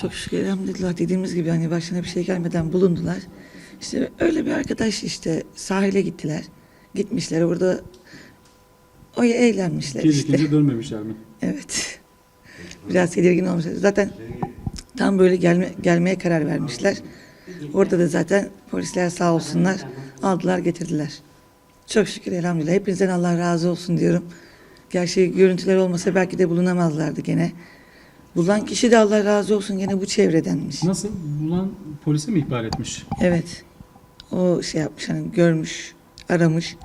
Çok şükür elhamdülillah dediğimiz gibi hani başına bir şey gelmeden bulundular. İşte öyle bir arkadaş işte sahile gittiler. Gitmişler orada o eğlenmişler işte. Gecikince dönmemişler mi? Evet. Biraz tedirgin olmuşlar. Zaten tam böyle gelme, gelmeye karar vermişler. Orada da zaten polisler sağ olsunlar aldılar getirdiler. Çok şükür elhamdülillah. Hepinizden Allah razı olsun diyorum. Gerçi görüntüler olmasa belki de bulunamazlardı gene. Bulan kişi de Allah razı olsun gene bu çevredenmiş. Nasıl? Bulan polise mi ihbar etmiş? Evet. O şey yapmış hani görmüş, aramış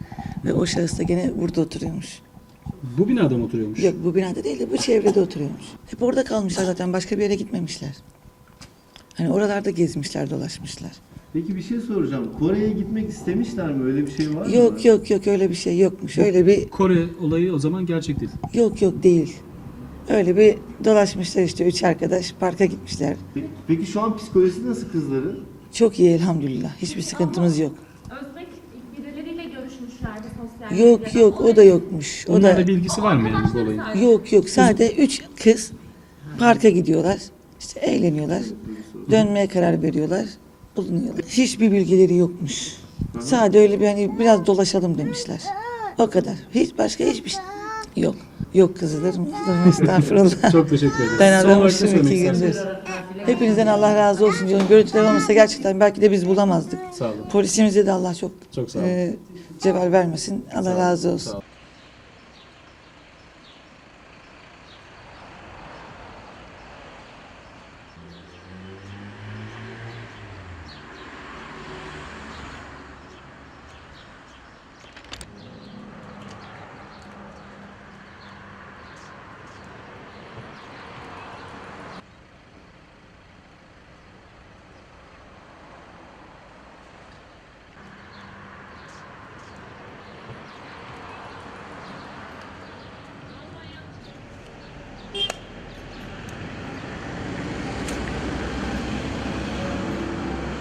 ve o şahıs da gene burada oturuyormuş. Bu binada mı oturuyormuş? Yok bu binada değil de bu çevrede oturuyormuş. Hep orada kalmışlar zaten başka bir yere gitmemişler. Hani oralarda gezmişler, dolaşmışlar. Peki bir şey soracağım. Kore'ye gitmek istemişler mi? Öyle bir şey var mı? Yok yok yok öyle bir şey yokmuş. Öyle bir Kore olayı o zaman gerçek değil. yok yok değil. Öyle bir dolaşmışlar işte üç arkadaş parka gitmişler. Peki, peki şu an psikolojisi nasıl kızların? Çok iyi elhamdülillah. Hiçbir sıkıntımız yok. Özbek birileriyle görüşmüşlerdi sosyal Yok medyada. yok o da yokmuş. O da bilgisi var mı yani bu olayın? yok yok sadece üç kız parka gidiyorlar. İşte eğleniyorlar. Dönmeye karar veriyorlar. Bulunuyorlar. Hiçbir bilgileri yokmuş. Sadece öyle bir hani biraz dolaşalım demişler. O kadar. Hiç başka hiçbir şey yok. Yok kızılırım. Olur mu? Estağfurullah. Çok teşekkür ederim. Ben aramıştım iki gündür. Hepinizden Allah razı olsun diyorum. Görüntüler olmasa gerçekten belki de biz bulamazdık. Sağ olun. Polisimize de Allah çok, Çok sağ olun. e, cebel vermesin. Allah razı olsun.